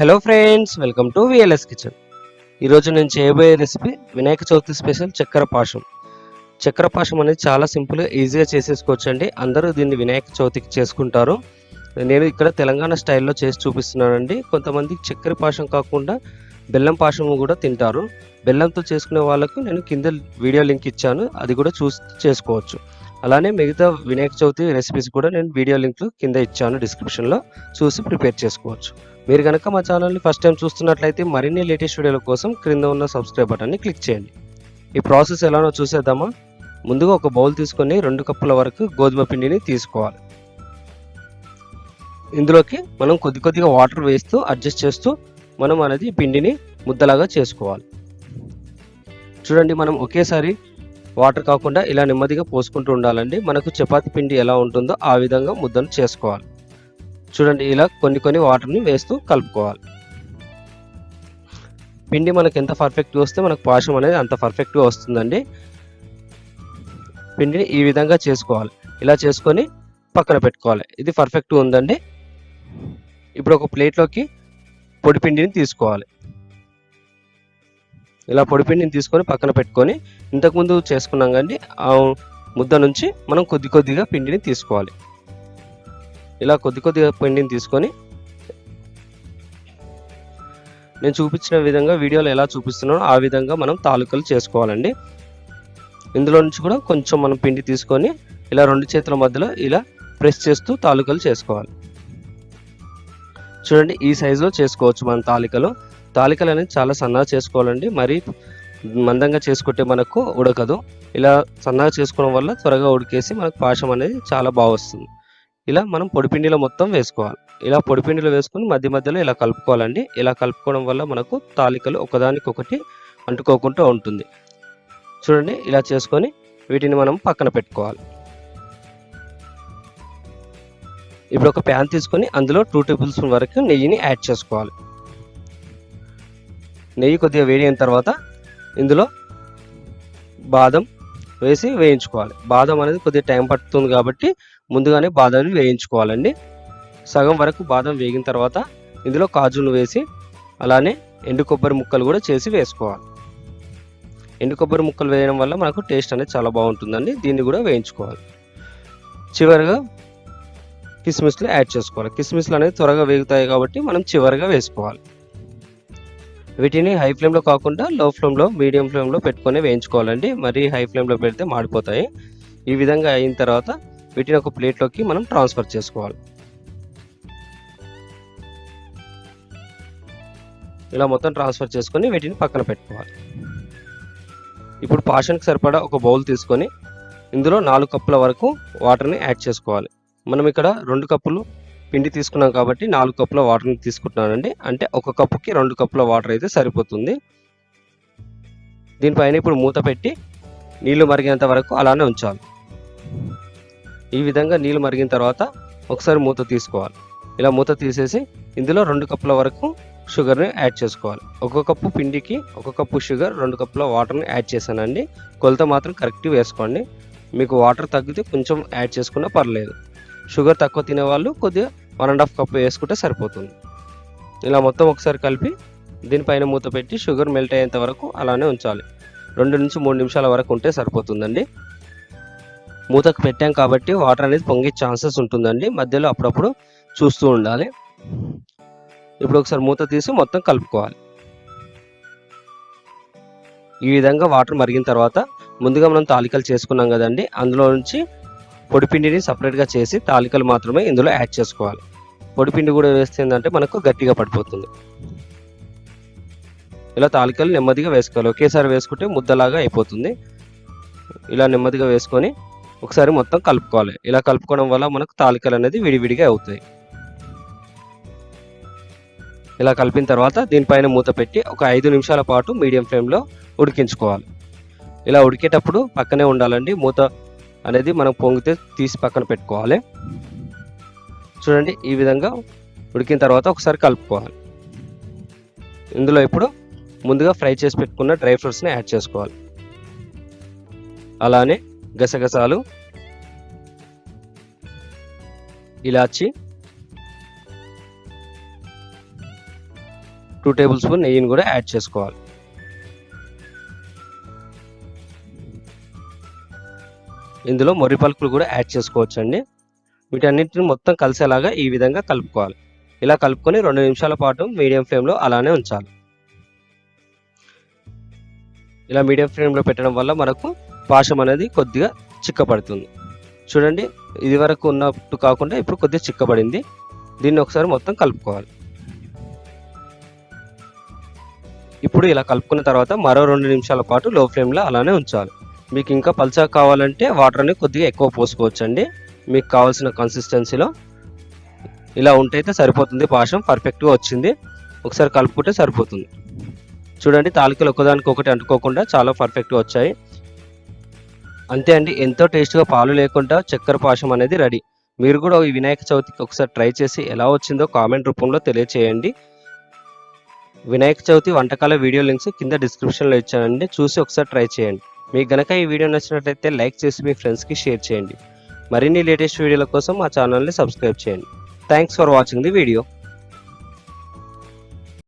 Hello friends welcome to VLS kitchen ఈరోజు నేను చేయబోయే రెసిపీ వినాయక చవితి స్పెషల్ చక్కెర పాషం చక్కెర పాషం అనేది చాలా సింపుల్గా ఈజీగా చేసేసుకోవచ్చండి. అందరూ దీన్ని వినాయక చవితికి చేసుకుంటారు. నేను ఇక్కడ తెలంగాణ స్టైల్లో చేసి చూపిస్తున్నానండి. కొంతమంది చక్కెర పాషం కాకుండా బెల్లం పాషము కూడా తింటారు. బెల్లంతో చేసుకునే వాళ్ళకు నేను కింద వీడియో లింక్ ఇచ్చాను. అది కూడా చూసి చేసుకోవచ్చు. అలానే మిగతా వినాయక చవితి రెసిపీస్ కూడా నేను వీడియో లింక్లు కింద ఇచ్చాను డిస్క్రిప్షన్లో చూసి ప్రిపేర్ చేసుకోవచ్చు. మీరు కనుక మా ఛానల్ని ఫస్ట్ టైం చూస్తున్నట్లయితే మరిన్ని లేటెస్ట్ వీడియోల కోసం క్రింద ఉన్న సబ్స్క్రైబ్ బటన్ని క్లిక్ చేయండి. ఈ ప్రాసెస్ ఎలానో చూసేద్దామా? ముందుగా ఒక బౌల్ తీసుకొని రెండు కప్పుల వరకు గోధుమ పిండిని తీసుకోవాలి. ఇందులోకి మనం కొద్ది కొద్దిగా వాటర్ వేస్తూ అడ్జస్ట్ చేస్తూ మనం అనేది పిండిని ముద్దలాగా చేసుకోవాలి. చూడండి మనం ఒకేసారి వాటర్ కాకుండా ఇలా నెమ్మదిగా పోసుకుంటూ ఉండాలండి. మనకు చపాతి పిండి ఎలా ఉంటుందో ఆ విధంగా ముద్దను చేసుకోవాలి. చూడండి ఇలా కొన్ని కొన్ని వాటర్ని వేస్తూ కలుపుకోవాలి. పిండి మనకు ఎంత పర్ఫెక్ట్గా వస్తే మనకు పాశం అనేది అంత పర్ఫెక్ట్గా వస్తుందండి. పిండిని ఈ విధంగా చేసుకోవాలి. ఇలా చేసుకొని పక్కన పెట్టుకోవాలి. ఇది పర్ఫెక్ట్గా ఉందండి. ఇప్పుడు ఒక ప్లేట్లోకి పొడి పిండిని తీసుకోవాలి. ఇలా పొడి పిండిని తీసుకొని పక్కన పెట్టుకొని ఇంతకుముందు చేసుకున్నాం కానీ ఆ ముద్ద నుంచి మనం కొద్ది కొద్దిగా పిండిని తీసుకోవాలి. ఇలా కొద్ది కొద్దిగా పిండిని తీసుకొని నేను చూపించిన విధంగా వీడియోలో ఎలా చూపిస్తున్నానో ఆ విధంగా మనం తాలూకలు చేసుకోవాలండి. ఇందులో నుంచి కూడా కొంచెం మనం పిండి తీసుకొని ఇలా రెండు చేతుల మధ్యలో ఇలా ప్రెస్ చేస్తూ తాలూకలు చేసుకోవాలి. చూడండి ఈ సైజులో చేసుకోవచ్చు మన తాలికలు. తాలికలు అనేది చాలా సన్నగా చేసుకోవాలండి. మరి మందంగా చేసుకుంటే మనకు ఉడకదు. ఇలా సన్నగా చేసుకోవడం వల్ల త్వరగా ఉడికేసి మనకు పాశం అనేది చాలా బాగా వస్తుంది. ఇలా మనం పొడిపిండిలో మొత్తం వేసుకోవాలి. ఇలా పొడిపిండిలో వేసుకొని మధ్య మధ్యలో ఇలా కలుపుకోవాలండి. ఇలా కలుపుకోవడం వల్ల మనకు తాలికలు ఒకదానికొకటి అంటుకోకుండా ఉంటుంది. చూడండి ఇలా చేసుకొని వీటిని మనం పక్కన పెట్టుకోవాలి. ఇప్పుడు ఒక ప్యాన్ తీసుకొని అందులో టూ టేబుల్ స్పూన్ వరకు నెయ్యిని యాడ్ చేసుకోవాలి. నెయ్యి కొద్దిగా వేడి అయిన తర్వాత ఇందులో బాదం వేసి వేయించుకోవాలి. బాదం అనేది కొద్దిగా టైం పడుతుంది కాబట్టి ముందుగానే బాదాన్ని వేయించుకోవాలండి. సగం వరకు బాదం వేగిన తర్వాత ఇందులో కాజును వేసి అలానే ఎండు కొబ్బరి ముక్కలు కూడా చేసి వేసుకోవాలి. ఎండు కొబ్బరి ముక్కలు వేయడం వల్ల మనకు టేస్ట్ అనేది చాలా బాగుంటుందండి. దీన్ని కూడా వేయించుకోవాలి. చివరిగా కిస్మిస్లు యాడ్ చేసుకోవాలి. కిస్మిస్లు అనేది త్వరగా వేగుతాయి కాబట్టి మనం చివరిగా వేసుకోవాలి. వీటిని హై ఫ్లేమ్లో కాకుండా లో ఫ్లేమ్లో మీడియం ఫ్లేమ్లో పెట్టుకొని వేయించుకోవాలండి. మరీ హై ఫ్లేమ్లో పెడితే మాడిపోతాయి. ఈ విధంగా అయిన తర్వాత వీటిని ఒక ప్లేట్లోకి మనం ట్రాన్స్ఫర్ చేసుకోవాలి. ఇలా మొత్తం ట్రాన్స్ఫర్ చేసుకొని వీటిని పక్కన పెట్టుకోవాలి. ఇప్పుడు పాషన్కి సరిపడా ఒక బౌల్ తీసుకొని ఇందులో నాలుగు కప్పుల వరకు వాటర్ని యాడ్ చేసుకోవాలి. మనం ఇక్కడ రెండు కప్పులు పిండి తీసుకున్నాం కాబట్టి నాలుగు కప్పుల వాటర్ని తీసుకుంటున్నానండి. అంటే ఒక కప్పుకి రెండు కప్పుల వాటర్ అయితే సరిపోతుంది. దీనిపైన ఇప్పుడు మూత పెట్టి నీళ్ళు మరిగినంత వరకు అలానే ఉంచాలి. ఈ విధంగా నీళ్ళు మరిగిన తర్వాత ఒకసారి మూత తీసుకోవాలి. ఇలా మూత తీసేసి ఇందులో రెండు కప్పుల వరకు షుగర్ని యాడ్ చేసుకోవాలి. ఒక కప్పు పిండికి ఒక కప్పు షుగర్ రెండు కప్పుల వాటర్ని యాడ్ చేశానండి. కొలత మాత్రం కరెక్ట్గా వేసుకోండి. మీకు వాటర్ తగ్గితే కొంచెం యాడ్ చేసుకున్నా పర్లేదు. షుగర్ తక్కువ తినేవాళ్ళు కొద్దిగా వన్ అండ్ హాఫ్ కప్ వేసుకుంటే సరిపోతుంది. ఇలా మొత్తం ఒకసారి కలిపి దీనిపైన మూత పెట్టి షుగర్ మెల్ట్ అయ్యేంత వరకు అలానే ఉంచాలి. రెండు నుంచి మూడు నిమిషాల వరకు ఉంటే సరిపోతుందండి. మూతకు పెట్టాం కాబట్టి వాటర్ అనేది పొంగే ఛాన్సెస్ ఉంటుందండి. మధ్యలో అప్పుడప్పుడు చూస్తూ ఉండాలి. ఇప్పుడు ఒకసారి మూత తీసి మొత్తం కలుపుకోవాలి. ఈ విధంగా వాటర్ మరిగిన తర్వాత ముందుగా మనం తాలికలు చేసుకున్నాం కదండి. అందులో నుంచి పొడిపిండిని సపరేట్గా చేసి తాలికలు మాత్రమే ఇందులో యాడ్ చేసుకోవాలి. పొడిపిండి కూడా వేస్తే ఏంటంటే మనకు గట్టిగా పడిపోతుంది. ఇలా తాలికలు నెమ్మదిగా వేసుకోవాలి. ఒకేసారి వేసుకుంటే ముద్దలాగా అయిపోతుంది. ఇలా నెమ్మదిగా వేసుకొని ఒకసారి మొత్తం కలుపుకోవాలి. ఇలా కలుపుకోవడం వల్ల మనకు తాలికలు అనేది విడివిడిగా అవుతాయి. ఇలా కలిపిన తర్వాత దీనిపైన మూత పెట్టి ఒక ఐదు నిమిషాల పాటు మీడియం ఫ్లేమ్లో ఉడికించుకోవాలి. ఇలా ఉడికేటప్పుడు పక్కనే ఉండాలండి. మూత అనేది మనం పొంగితే తీసి పక్కన పెట్టుకోవాలి. చూడండి ఈ విధంగా ఉడికిన తర్వాత ఒకసారి కలుపుకోవాలి. ఇందులో ఇప్పుడు ముందుగా ఫ్రై చేసి పెట్టుకున్న డ్రై ఫ్రూట్స్ని యాడ్ చేసుకోవాలి. అలానే గసగసాలు ఇలాచి టూ టేబుల్ స్పూన్ నెయ్యిని కూడా యాడ్ చేసుకోవాలి. ఇందులో మొర్రి పలుకులు కూడా యాడ్ చేసుకోవచ్చండి. వీటన్నిటిని మొత్తం కలిసేలాగా ఈ విధంగా కలుపుకోవాలి. ఇలా కలుపుకొని రెండు నిమిషాల పాటు మీడియం ఫ్లేమ్లో అలానే ఉంచాలి. ఇలా మీడియం ఫ్లేమ్లో పెట్టడం వల్ల మనకు పాశం అనేది కొద్దిగా చిక్కపడుతుంది చూడండి ఇది వరకు ఉన్నట్టు కాకుండా ఇప్పుడు కొద్దిగా చిక్కబడింది. దీన్ని ఒకసారి మొత్తం కలుపుకోవాలి. ఇప్పుడు ఇలా కలుపుకున్న తర్వాత మరో రెండు నిమిషాల పాటు లో ఫ్లేమ్లో అలానే ఉంచాలి. మీకు ఇంకా పల్చగా కావాలంటే వాటర్ అనేది కొద్దిగా ఎక్కువ పోసుకోవచ్చండి. మీకు కావాల్సిన కన్సిస్టెన్సీలో ఇలా ఉంటే అయితే సరిపోతుంది. పాశం పర్ఫెక్ట్గా వచ్చింది. ఒకసారి కలుపుకుంటే సరిపోతుంది. చూడండి తాలికలు ఒకదానికి ఒకటి అంటుకోకుండా చాలా పర్ఫెక్ట్గా వచ్చాయి. అంతే అండి. ఎంతో టేస్ట్గా పాలు లేకుండా చక్కెర పాశం అనేది రెడీ. మీరు కూడా ఈ వినాయక చవితికి ఒకసారి ట్రై చేసి ఎలా వచ్చిందో కామెంట్ రూపంలో తెలియచేయండి. వినాయక చవితి వంటకాల వీడియో లింక్స్ కింద డిస్క్రిప్షన్లో ఇచ్చానండి. చూసి ఒకసారి ట్రై చేయండి. మీకు గనక ఈ వీడియో నచ్చినట్లయితే లైక్ చేసి మీ ఫ్రెండ్స్కి షేర్ చేయండి. మరిన్ని లేటెస్ట్ వీడియోల కోసం మా ఛానల్ని సబ్స్క్రైబ్ చేయండి. Thanks for watching the video.